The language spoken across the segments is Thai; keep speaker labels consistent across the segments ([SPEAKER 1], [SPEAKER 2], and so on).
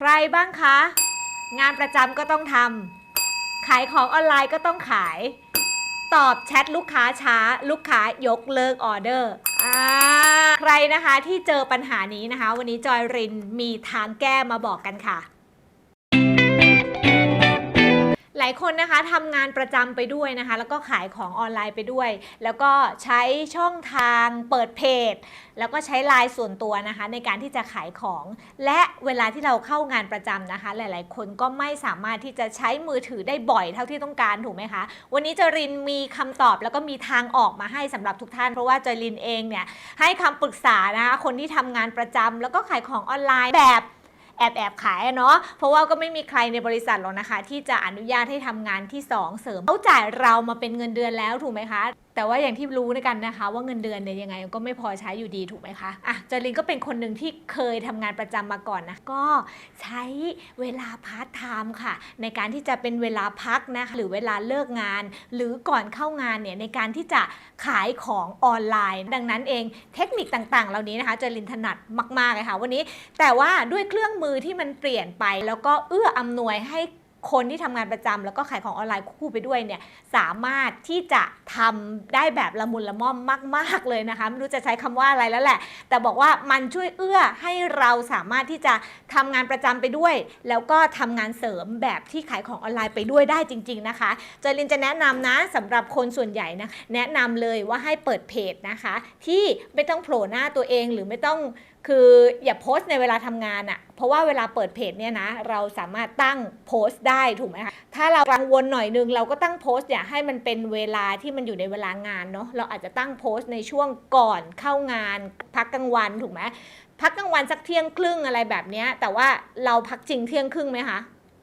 [SPEAKER 1] ใครบ้างคะ งานประจำก็ต้องทำขายของออนไลน์ก็ต้องขาย ตอบแชทลูกค้าช้า ลูกค้ายกเลิกออเดอร์อ่าใครนะคะที่เจอปัญหานี้นะคะ วันนี้จอยรินมีทางแก้มาบอกกันค่ะ หลายคนนะคะทำงานประจำไปด้วยนะคะ แล้วก็ขายของออนไลน์ไปด้วย แล้วก็ใช้ช่องทางเปิดเพจ แล้วก็ใช้ไลน์ส่วนตัวนะคะ ในการที่จะขายของ และเวลาที่เราเข้างานประจำนะคะ หลาย ๆ คนก็ไม่สามารถที่จะใช้มือถือได้บ่อยเท่าที่ต้องการถูกไหมคะ วันนี้จรินมีคำตอบแล้วก็มีทางออกมาให้สำหรับทุกท่าน เพราะว่าจรินเองเนี่ยให้คำปรึกษานะคะคนที่ทำงานประจำแล้วก็ขายของออนไลน์แบบ แอบแอบขายเนาะเพราะว่าก็ไม่มีใครในบริษัทหรอกนะคะ ที่จะอนุญาตให้ทำงานที่ 2 เสริมเขาจ่ายเรามาเป็นเงินเดือนแล้วถูกไหมคะ แต่ว่าอย่างที่รู้ในกันนะคะ ว่าเงินเดือนเนี่ยยังไงก็ไม่พอใช้อยู่ดีถูกไหมคะอะจารินก็เป็นคนหนึ่งที่เคยทำงานประจำมาก่อนนะก็ใช้เวลาพาร์ทไทม์ค่ะ ในการที่จะเป็นเวลาพักนะคะหรือเวลาเลิกงาน หรือก่อนเข้างานเนี่ยในการที่จะขายของออนไลน์ ดังนั้นเองเทคนิคต่างๆ เหล่านี้นะคะจารินถนัดมากๆเลยค่ะวันนี้ แต่ว่าด้วยเครื่องมือที่มันเปลี่ยนไป แล้วก็เอื้ออำนวยให้ คนที่ทำงานประจำแล้วก็ขายของออนไลน์คู่ไปด้วยเนี่ยสามารถที่จะทำได้แบบละมุนละม่อมมาก ๆ เลยนะคะ ไม่รู้จะใช้คำว่าอะไรแล้วแหละ แต่บอกว่ามันช่วยเอื้อให้เราสามารถที่จะทำงานประจำไปด้วย แล้วก็ทำงานเสริมแบบที่ขายของออนไลน์ไปด้วยได้จริง ๆนะคะเจอรินจะแนะนำนะสำหรับคนส่วนใหญ่นะแนะนำเลยว่าให้เปิดเพจนะคะ ที่ไม่ต้องโผล่หน้าตัวเองหรือไม่ต้อง คืออย่าโพสต์ในเวลาทำงานอะเพราะว่าเวลาเปิดเพจเนี่ยนะ เราสามารถตั้งโพสต์ได้ถูกไหมคะถ้าเรากังวลหน่อยนึงเราก็ตั้งโพสต์อย่าให้มันเป็นเวลาที่มันอยู่ในเวลางานเนาะเราอาจจะตั้งโพสต์ในช่วงก่อนเข้างาน พักกลางวันถูกไหมพักกลางวันสักเที่ยงครึ่งอะไรแบบนี้แต่ว่าเราพักจริงเที่ยงครึ่งไหมคะ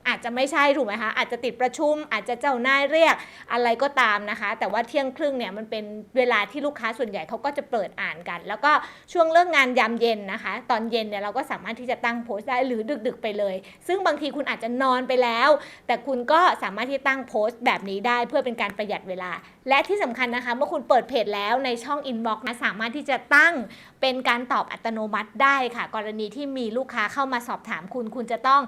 [SPEAKER 1] อาจจะไม่ใช่ถูกไหมคะอาจจะติดประชุม อาจจะเจ้านายเรียกอะไรก็ตามนะคะ แต่ว่าเที่ยงครึ่งเนี่ยมันเป็นเวลาที่ลูกค้าส่วนใหญ่เขาก็จะเปิดอ่านกัน แล้วก็ช่วงเลิกงานยามเย็นนะคะ ตอนเย็นเนี่ยเราก็สามารถที่จะตั้งโพสต์ได้หรือดึกๆไปเลย ซึ่งบางทีคุณอาจจะนอนไปแล้ว แต่คุณก็สามารถที่ตั้งโพสต์แบบนี้ได้เพื่อเป็นการประหยัดเวลา และที่สำคัญนะคะ เมื่อคุณเปิดเพจแล้วในช่องอินบ็อกซ์นะสามารถที่จะตั้งเป็นการตอบอัตโนมัติได้ค่ะ กรณีที่มีลูกค้าเข้ามาสอบถามคุณ คุณจะต้อง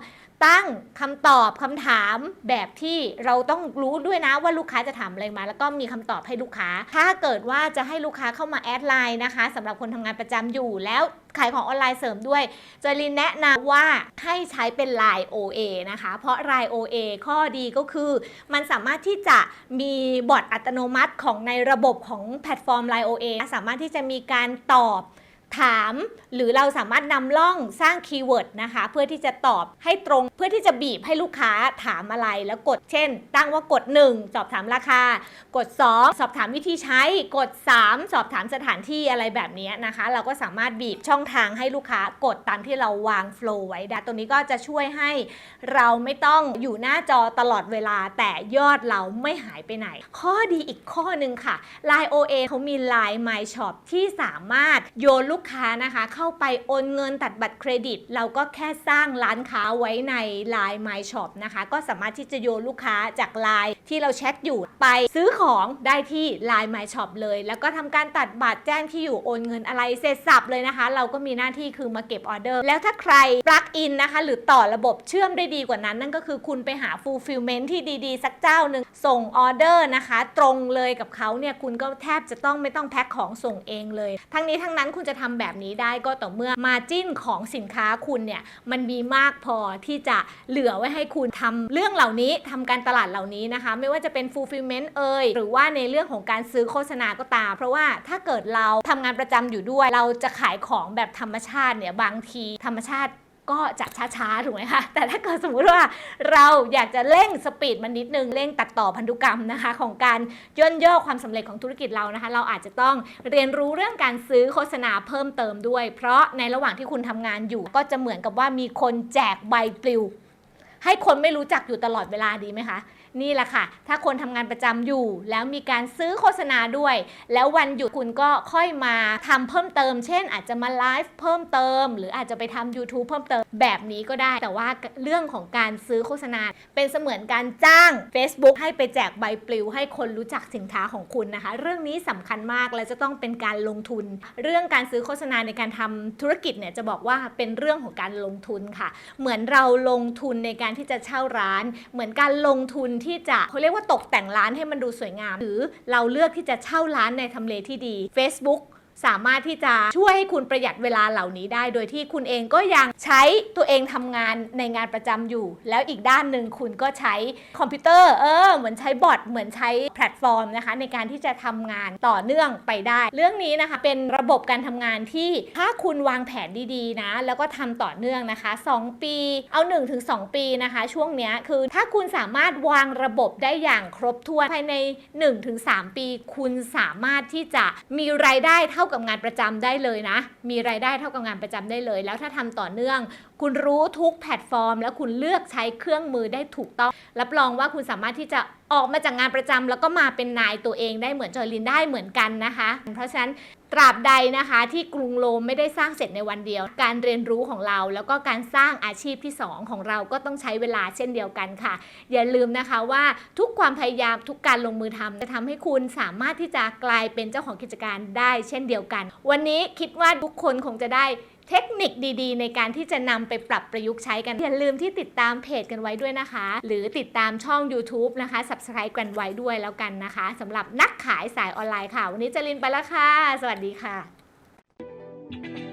[SPEAKER 1] ตั้งคำตอบคำถามแบบที่เราต้องรู้ด้วยนะว่าลูกค้าจะถามอะไรมา แล้วก็มีคำตอบให้ลูกค้า ถ้าเกิดว่าจะให้ลูกค้าเข้ามาแอดไลน์นะคะสำหรับคนทำงานประจำอยู่แล้วขายของออนไลน์เสริมด้วยจอยลินแนะนำว่าให้ใช้เป็น Line OA นะคะ เพราะ Line OA ข้อดีก็คือ มันสามารถที่จะมีบอทอัตโนมัติของในระบบของแพลตฟอร์ม Line OA สามารถที่จะมีการตอบ ถามหรือเราสามารถนำล่องสร้างคีย์เวิร์ดนะคะ เพื่อที่จะตอบให้ตรงเพื่อที่จะบีบให้ลูกค้าถามอะไรแล้วกดเช่น ตั้งว่ากด 1 สอบถามราคา กด 2 สอบถามวิธีใช้ กด 3 สอบถามสถานที่อะไรแบบนี้นะคะ เราก็สามารถบีบช่องทางให้ลูกค้ากดตามที่เราวางโฟล์ไว้ดตรงนี้ก็จะช่วยให้เราไม่ต้องอยู่หน้าจอตลอดเวลา แต่ยอดเราไม่หายไปไหน ข้อดีอีกข้อหนึ่งค่ะ Line OA เขามี Line My Shop ที่สามารถโยนลูกค้านะคะ เข้าไปโอนเงินตัดบัตรเครดิต เราก็แค่สร้างร้านค้าไว้ใน Line My Shop นะคะ ก็สามารถที่จะโยนลูกค้าจาก Line ที่เราแชทอยู่ไปซื้อของได้ที่ Line My Shop เลย แล้วก็ทำการตัดบัตรแจ้งที่อยู่โอนเงินอะไรเสร็จสับเลยนะคะ เราก็มีหน้าที่คือมาเก็บออเดอร์ แล้วถ้าใครปลั๊กอินนะคะ หรือต่อระบบเชื่อมได้ดีกว่านั้น นั่นก็คือคุณไปหา fulfillment ที่ดีๆ สักเจ้าหนึ่งส่งออเดอร์นะคะ ตรงเลยกับเขาเนี่ยคุณก็แทบจะต้องไม่ต้องแพ็คของส่งเองเลย ทั้งนี้ทั้งนั้นคุณจะทำแบบนี้ได้ก็ต่อเมื่อมาจิ้นของสินค้าคุณเนี่ยมันมีมากพอที่จะเหลือไว้ให้คุณทำเรื่องเหล่านี้ทำการตลาดเหล่านี้นะคะ ไม่ว่าจะเป็น fulfillment เอ่ยหรือว่าในเรื่องของการซื้อโฆษณาก็ตาม เพราะว่าถ้าเกิดเราทำงานประจำอยู่ด้วย เราจะขายของแบบธรรมชาติเนี่ยบางทีธรรมชาติ ก็จะช้าๆถูกไหมคะแต่ถ้าเกิดสมมุติว่าเราอยากจะเร่งสปีดมันนิดนึงเร่งตัดต่อพันธุกรรมนะคะ ของการย่นย่อความสำเร็จของธุรกิจเรานะคะ เราอาจจะต้องเรียนรู้เรื่องการซื้อโฆษณาเพิ่มเติมด้วย เพราะในระหว่างที่คุณทำงานอยู่ ก็จะเหมือนกับว่ามีคนแจกใบปลิว ให้คนไม่รู้จักอยู่ตลอดเวลาดีไหมคะ นี่แหละค่ะ ถ้าคนทำงานประจำอยู่ แล้วมีการซื้อโฆษณาด้วย แล้ววันหยุดคุณก็ค่อยมาทำเพิ่มเติม เช่น อาจจะมาไลฟ์เพิ่มเติม หรืออาจจะไปทำ YouTube เพิ่มเติมแบบนี้ก็ได้ แต่ว่าเรื่องของการซื้อโฆษณา เป็นเสมือนการจ้าง Facebook ให้ไปแจกใบปลิว ให้คนรู้จักสินค้าของคุณนะคะ เรื่องนี้สำคัญมากและจะต้องเป็นการลงทุน เรื่องการซื้อโฆษณาในการทำธุรกิจเนี่ยจะบอกว่าเป็นเรื่องของการลงทุนค่ะ เหมือนเราลงทุนในการที่จะเช่าร้าน เหมือนการลงทุนที่จะเขาเรียกว่าตกแต่งร้านให้มันดูสวยงาม หรือเราเลือกที่จะเช่าร้านในทำเลที่ดี Facebook สามารถที่จะช่วยให้คุณประหยัดเวลาเหล่านี้ได้ โดยที่คุณเองก็ยังใช้ตัวเองทำงานในงานประจำอยู่ แล้วอีกด้านหนึ่งคุณก็ใช้คอมพิวเตอร์เออเหมือนใช้บอทเหมือนใช้แพลตฟอร์มนะคะ ในการที่จะทำงานต่อเนื่องไปได้ เรื่องนี้นะคะเป็นระบบการทำงานที่ถ้าคุณวางแผนดีๆนะ แล้วก็ทำต่อเนื่องนะคะ 2 ปี เอา 1-2 ปีนะคะ ช่วงเนี้ยคือถ้าคุณสามารถวางระบบได้อย่างครบถ้วนภายใน 1-3 ปี คุณสามารถที่จะมีรายได้เท่ากับงานประจำได้เลยนะ มีรายได้เท่ากับงานประจำได้เลย แล้วถ้าทำต่อเนื่องคุณรู้ทุกแพลตฟอร์ม แล้วคุณเลือกใช้เครื่องมือได้ถูกต้อง รับรองว่าคุณสามารถที่จะออกมาจากงานประจำแล้วก็มาเป็นนายตัวเองได้เหมือนจอยลินได้เหมือนกันนะคะ เพราะฉะนั้นตราบใดนะคะที่กรุงโรมไม่ได้สร้างเสร็จในวันเดียว การเรียนรู้ของเรา แล้วก็การสร้างอาชีพที่ 2 ของเราก็ต้องใช้เวลาเช่นเดียวกันค่ะ อย่าลืมนะคะว่าทุกความพยายามทุกการลงมือทำจะทำให้คุณสามารถที่จะกลายเป็นเจ้าของกิจการได้เช่นเดียวกัน วันนี้คิดว่าทุกคนคงจะได้ เทคนิคดีๆ ในการที่จะนำไปปรับประยุกต์ใช้กัน อย่าลืมที่ติดตามเพจกันไว้ด้วยนะคะ หรือติดตามช่อง YouTube นะคะ Subscribe กันไว้ด้วยแล้วกันนะคะสำหรับนักขายสายออนไลน์ค่ะ วันนี้จรินไปแล้วค่ะ สวัสดีค่ะ thank you